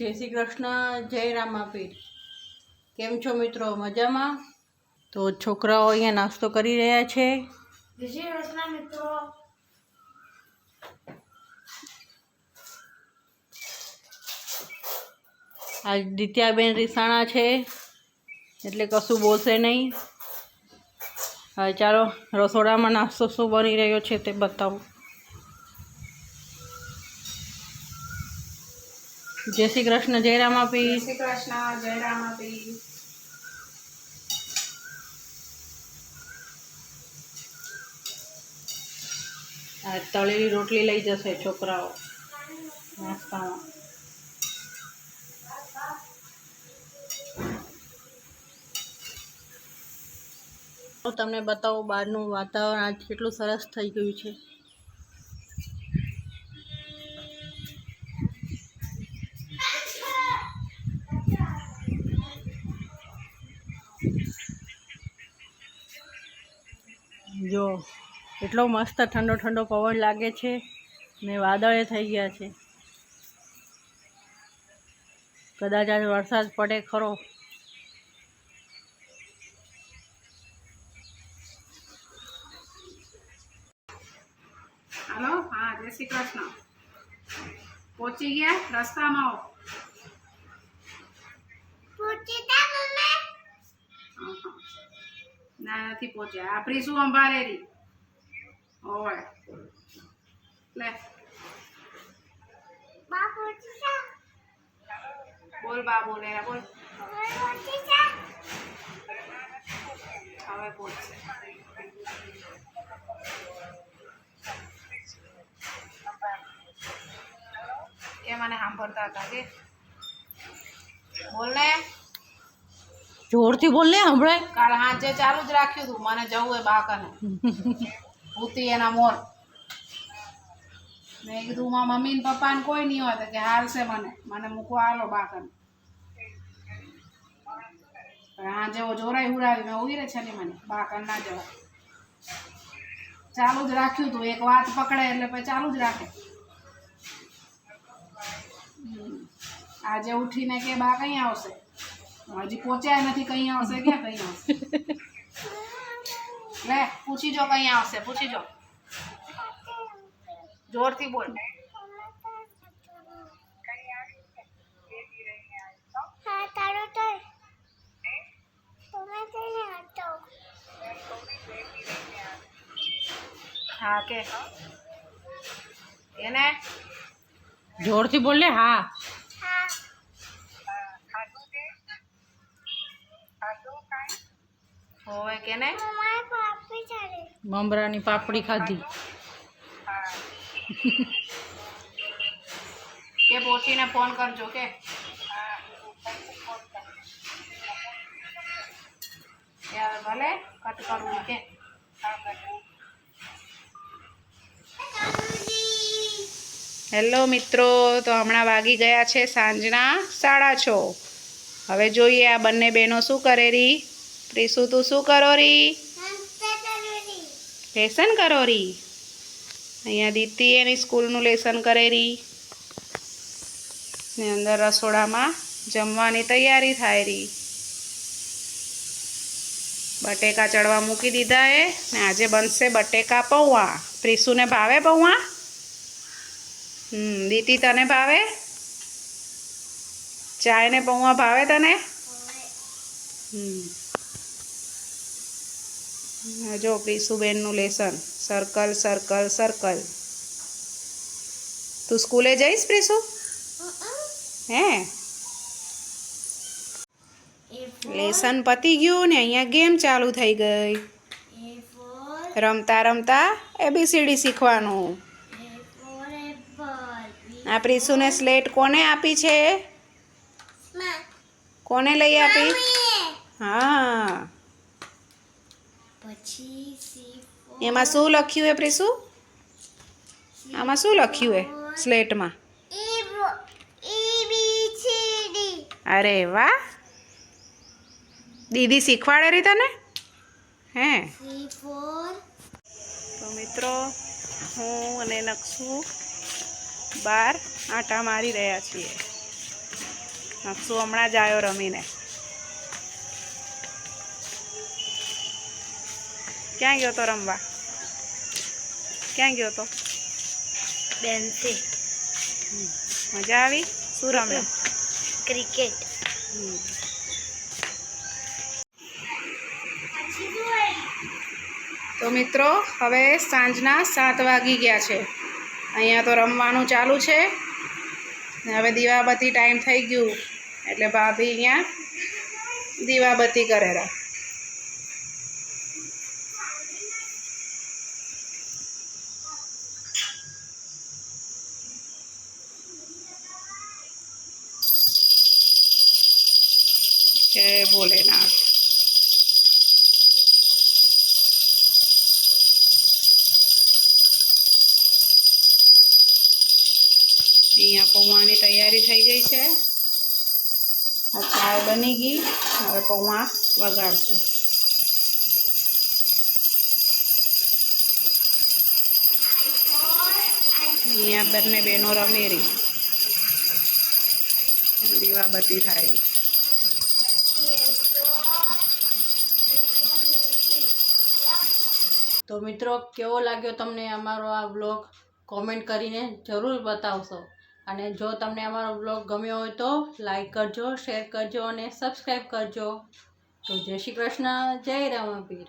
જય શ્રી કૃષ્ણ જય રામાપીર. કેમ છો મિત્રો? મજામાં? તો છોકરાઓ અહીંયા નાસ્તો કરી રહ્યા છે. જય શ્રી કૃષ્ણ મિત્રો. આજ દિત્યાબેન રીસાણા છે એટલે કશું બોલશે નહીં. હવે ચાલો રસોડામાં નાસ્તો શું બની રહ્યો છે તે બતાવું. જય શ્રી કૃષ્ણ જય જય શ્રી કૃષ્ણ જય રામાપી. આ તળેલી રોટલી લઈ જશે છોકરાઓ નાસ્તામાં. હું તમને બતાવું બહારનું વાતાવરણ આજ કેટલું સરસ થઈ ગયું છે. જો એટલો મસ્ત ઠંડો ઠંડો પવન લાગે છે ને વાદળે થઈ ગયા છે. કદાચ આજે વરસાદ પડે ખરો. હલો? હા જય શ્રી કૃષ્ણ. પહોંચી ગયા? રસ્તામાં ના નથી પહોંચ્યા આપણી શું અંબારેરી હોય લે. બોલ બા બોલે બોલ. હવે પહોંચશે. એ મને સાંભળતા હતા કે. બોલ ને જોરથી બોલ ને હમણાં કાલ સાંજે ચાલુ જ રાખ્યું હતું મને જવું એ બાકને. ભૂતી એના મોર. મેં કીધું માં મમ્મી ને પપ્પા ને કોઈ નહીં હોય તો કે હાલશે મને. મને મૂકવા આલો બાકને. હા જેવો જોરાઈ ઉડાવી મેં ઉગી છે ને મને. બાકન ના જવા ચાલુ જ રાખ્યું હતું એક વાત પકડે એટલે પછી ચાલુ જ રાખે. આજે ઉઠીને કે બા કઈ આવશે. હજી પહોંચ્યા નથી કઈ આવશે ક્યાં કઈ આવશે લે પૂછી જો કઈ આવશે પૂછી જો જોરથી બોલ હા કે એને જોરથી બોલ ને હા હોવે કે નહીં? મમરાની પાપડી ખાધી. કે પહોંચીને ફોન કરજો કે. ભલે કટ કરવું કે. હેલો મિત્રો તો હમણાં વાગી ગયા છે સાંજના સાડા છ. હવે જોઈએ આ બંને બહેનો શું કરે રી તું શું કરો રી? લેસન કરો રી? અહીંયા દીતી એની સ્કૂલનું લેસન કરે રી. ને અંદર રસોડામાં જમવાની તૈયારી થાય રી. બટેકા ચડવા મૂકી દીધા એ ને આજે બનશે બટેકા પૌવા. પ્રીસુને ભાવે પૌવા? હમ દીતી તને ભાવે? ચાય ને પૌવા ભાવે તને? હમ. જો પ્રીસુબેનનું લેસન. Circle circle circle. તું સ્કૂલે જઈશ પ્રીસુ? હે? લેસન પતી ગયું ને અહીંયા ગેમ ચાલુ થઈ ગઈ. રમતા રમતા એબીસીડી શીખવાનું. આ પ્રીસુને સ્લેટ કોને આપી છે? કોને લઈ આપી? હા. એમાં શું લખ્યું હે પ્રીસુ? આમાં શું લખ્યું હે સ્લેટમાં? અરે વાહ! દીદી શીખવાડે રહી તને? હે? તો મિત્રો હું અને નકશું બાર આંટા મારી રહ્યા છીએ. નકશું હમણાં જ આવ્યો રમીને. ક્યાં ગયો તો રમવા? ક્યાં ગયો તો? બેનથી. મજા આવી? શું રમ્યો? ક્રિકેટ. તો મિત્રો હવે સાંજના સાત વાગી ગયા છે. અહીંયા તો રમવાનું ચાલુ છે. હવે દીવાબત્તી ટાઈમ થઈ ગયું. એટલે ભાભી અહીંયા દીવાબત્તી કરેલા જય ભોલેનાથ અહીંયા પૌવાની તૈયારી થઈ ગઈ છે. આ ચાય બની ગઈ. હવે પૌવા વગાડશું. અહીંયા બંને બહેનો રમેરી દીવાબત્તી થાય. તો મિત્રો, કેવો લાગ્યો તમને અમારો આ બ્લોગ કોમેન્ટ કરીને જરૂર બતાવશો. અને જો તમને અમારો બ્લોગ ગમ્યો હોય તો લાઈક કરજો શેર કરજો અને સબસ્ક્રાઈબ કરજો. તો જય શ્રી કૃષ્ણ, જય રામાપીર.